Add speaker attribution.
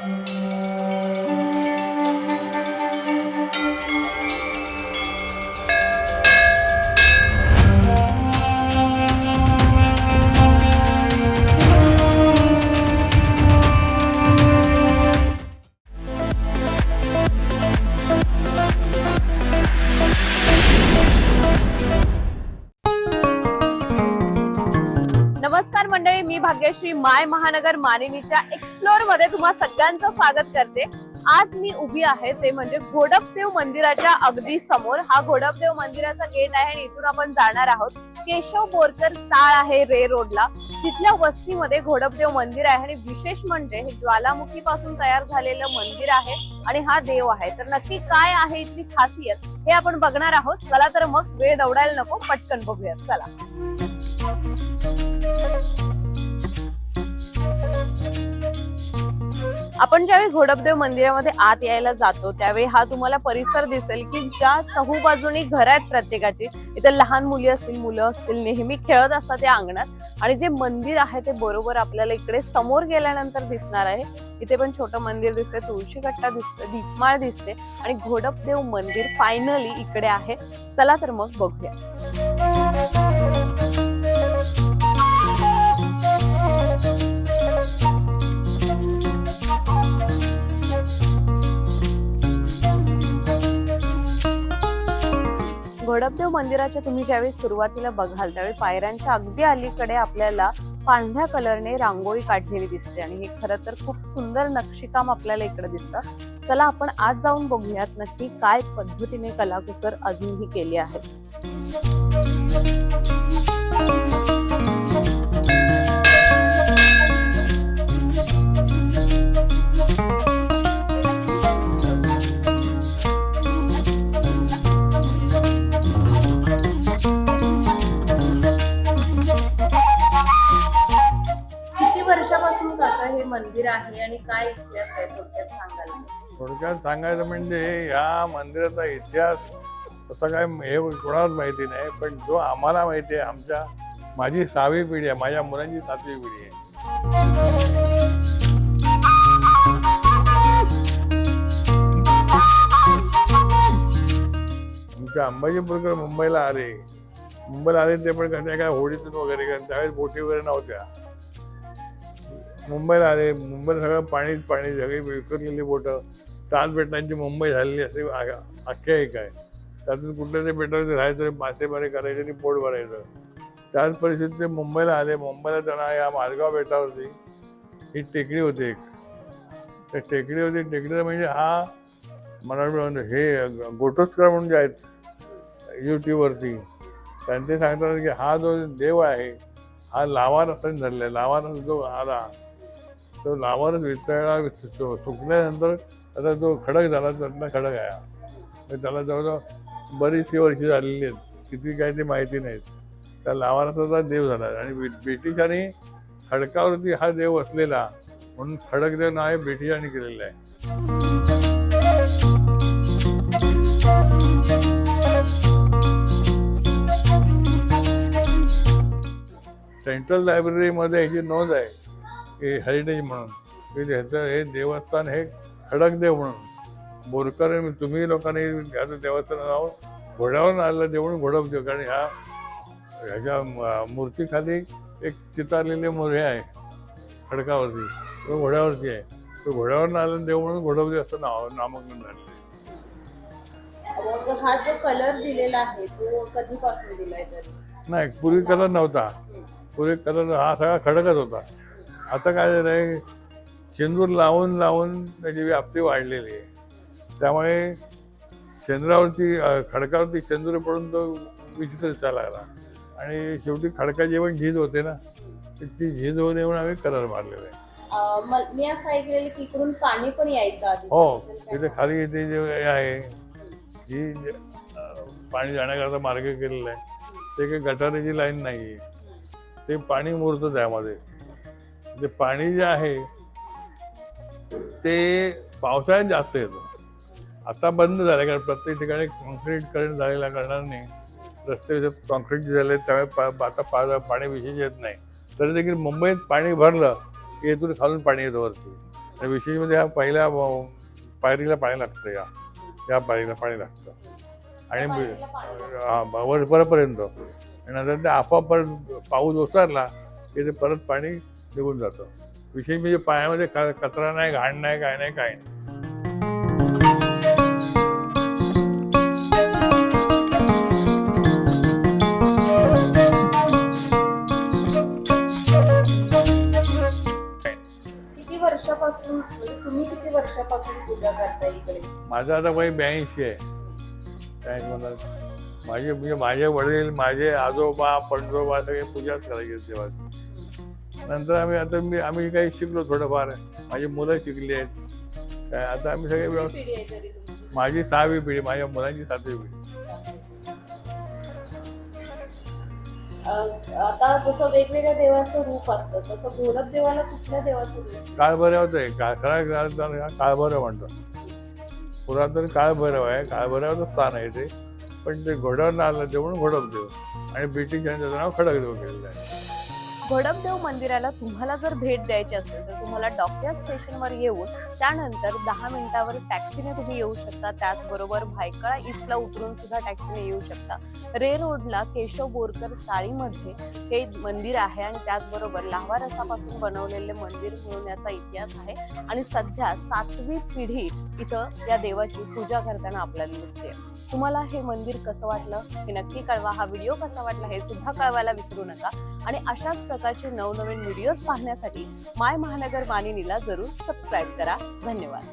Speaker 1: Thank you. नमस्कार मंडळी मी भाग्यश्री माय महानगर मानिनीच्या एक्सप्लोरमध्ये तुम्हा सगळ्यांचं स्वागत करते. आज मी उभी आहे ते म्हणजे घोडपदेव मंदिराच्या अगदी समोर. हा घोडपदेव मंदिराचा गेट आहे आणि इथून आपण जाणार आहोत. केशव बोरकर चाळ आहे रे रोडला. तिथल्या वस्तीमध्ये घोडपदेव मंदिर आहे आणि विशेष म्हणजे हे ज्वालामुखी पासून तयार झालेलं मंदिर आहे आणि हा देव आहे. तर नक्की काय आहे इथली खासियत हे आपण बघणार आहोत. चला तर मग वेळ दौडायला नको पटकन बघूयात. चला. आपण ज्यावेळी घोडपदेव मंदिरामध्ये आत यायला जातो त्यावेळी हा तुम्हाला परिसर दिसेल की ज्या चहूबाजूनी घर आहेत प्रत्येकाची. इथे लहान मुली असतील मुलं असतील नेहमी खेळत असतात या अंगणात. आणि जे मंदिर आहे ते बरोबर आपल्याला इकडे समोर गेल्यानंतर दिसणार आहे. इथे पण छोटं मंदिर दिसते तुळशी कट्टा दिसते दीपमाळ दिसते आणि घोडपदेव मंदिर फायनली इकडे आहे. चला तर मग बघूया. घोडपदेव मंदिराच्या तुम्ही ज्यावेळी सुरुवातीला बघाल त्यावेळी पायऱ्यांच्या अगदी अलीकडे आपल्याला पांढऱ्या कलरने रांगोळी काढलेली दिसते आणि हे खरं तर खूप सुंदर नक्षीकाम आपल्याला इकडे दिसतं. चला आपण आज जाऊन बघूयात नक्की काय पद्धतीने कलाकुसर अजूनही केली आहे. आहे आणि काय इतिहास आहे थोडक्यात सांगाल
Speaker 2: थोडक्यात सांगायचं म्हणजे या मंदिराचा इतिहास तसा काय हे कोणालाच माहिती नाही पण जो आम्हाला माहिती आहे आमच्या माझी सहावी पिढी आहे माझ्या मुलांची सातवी पिढी आहे. आमच्या अंबाजीपूरकर मुंबईला आले. मुंबईला आले ते पण त्या काय होडीतून वगैरे कारण त्यावेळेस बोटी वगैरे नव्हत्या. मुंबईला आले. मुंबईला सगळं पाणीच पाणी सगळी विखुरलेली बोटं. सात बेटांची मुंबई झालेली असे आ- आख्यायिका आहे. त्यातून कुठल्या तरी बेटावरती राहायचं मासेमारी करायचे आणि पोट भरायचं. त्याच परिस्थितीत ते मुंबईला आले. मुंबईला त्यांना या माझगाव बेटावरती ही टेकडी होती एक. त्या टेकडी होती. टेकडीचा म्हणजे हा मराठी हे गोटोत्कर म्हणून जे आहेत यूट्यूबवरती त्यांचे सांगतात की हा जो देव आहे हा लावारसाने आहे. लावारस जो आला तो लावरच वितळला सु- सुकल्यानंतर आता जो खडक झाला त्यातला खडक आहे तर त्याला जवळजवळ बरीचशी वर्षी झालेली आहेत. किती काय ते माहिती नाहीत. त्या लावारसाचा देव झाला. आणि ब्रिटिशांनी खडकावरती हा देव असलेला म्हणून खडक देव नाव हे ब्रिटिशांनी केलेलं आहे. सेंट्रल लायब्ररीमध्ये ह्याची नोंद आहे. की हेरिटेज म्हणून. की ह्याचं हे देवस्थान हे खडकदेव म्हणून. बोरकर तुम्ही लोकांनी ह्याचं देवस्थान नाव घोड्यावर आलेलं देव म्हणून घोडपदेव कारण ह्या ह्याच्या मूर्तीखाली एक चितारलेले मोरे आहे खडकावरती. तो घोड्यावरती आहे. तो घोड्यावर आलेला देव म्हणून घोडपदेव असं नाव नामकरण झालेलं
Speaker 1: हा जो कलर दिलेला आहे तो कधीपासून दिलाय तरी?
Speaker 2: नाही पूर्वी कलर नव्हता. पूर्वी कलर हा सगळा खडकच होता. आता काय झालं आहे शेंदूर लावून लावून त्याची व्याप्ती वाढलेली आहे. त्यामुळे शेंद्रावरती अं, खडकावरती शेंदूर पडून तो विचित्र लागला आणि शेवटी खडकाची पण झीज होते ना ती झीज होऊ नये म्हणून आम्ही कलर मारलेला आहे.
Speaker 1: म- असं ऐकलेलं की इकडून पाणी पण यायचं
Speaker 2: हो तिथे खाली इथे जे आहे ही पाणी जाण्याकरता मार्ग केलेला आहे. ते काही गटारीची लाईन नाही आहे ते पाणी मुरतं त्यामध्ये. जे पाणी जे आहे ते पावसाळ्यात जास्त येतं. आता बंद झालं कारण प्रत्येक ठिकाणी कॉन्क्रीट झालेल्या कारणाने रस्ते कॉन्क्रीट झाले त्यामुळे पा- आता पा पाणी विशेष येत नाही. तरी देखील मुंबईत पाणी भरलं की इथून खालून पाणी येतं वरती. आणि विशेष म्हणजे ह्या पहिल्या पायरीला पाणी लागतं या या पायरीला पाणी लागतं. आणि हां वर्षभरापर्यंत हा आणि नंतर ते आपोआप पाऊस ओसरला की ते परत पाणी निघून जातं. विशेष म्हणजे पाण्यामध्ये क- कचरा नाही घाण नाही काय नाही काय नाही.
Speaker 1: किती वर्षापासून म्हणजे तुम्ही किती वर्षापासून पूजा करता इकडे?
Speaker 2: माझं आता वय ब्याऐंशी आहे. काय मला माझे म्हणजे माझे वडील माझे आजोबा पणजोबा सगळे पूजाच करायचे देवाची नंतर आम्ही आता मी आम्ही काही शिकलो थोडंफार. माझी मुलं शिकली आहेत. काय आता आम्ही सगळे व्यवस्थित माझी सहावी पिढी माझ्या मुलांची सातवी पिढी.
Speaker 1: आता जसं वेगवेगळ्या देवाचं रूप असतं तसं घोडप देवाला कुठल्या देवाचं रूप?
Speaker 2: काळभैरवच आहे काळ खरा काळ काळभैरव म्हणतात पुरातन काळभैरव आहे. काळभैरवाचं स्थान आहे ते. पण ते घोड्यावर आलं ते म्हणून घोडपदेव आणि ब्रिटिशांनी त्याचं नाव खडकदेव केलेलं आहे.
Speaker 1: भडकदेव मंदिराला तुम्हाला जर भेट द्यायची असेल तर तुम्हाला डॉक्टर स्टेशनवर येऊन त्यानंतर दहा मिनिटावर टॅक्सीने तुम्ही येऊ शकता. त्याचबरोबर भायखळा ईस्टला उतरून सुद्धा टॅक्सीने येऊ शकता. रे रोडला केशव बोरकर चाळीमध्ये हे मंदिर आहे आणि त्याचबरोबर लाव्हा रसापासून बनवलेले मंदिर म्हणून याचा इतिहास आहे. आणि सध्या सातवी पिढी इथं या देवाची पूजा करताना आपल्याला दिसते. तुम्हाला हे मंदिर कसं वाटलं हे नक्की कळवा. हा व्हिडिओ कसा वाटला हे सुद्धा कळवायला विसरू नका. आणि अशाच प्रकारचे नवनवीन व्हिडिओज पाहण्यासाठी माय महानगर वाणिनीला जरूर सबस्क्राईब करा. धन्यवाद.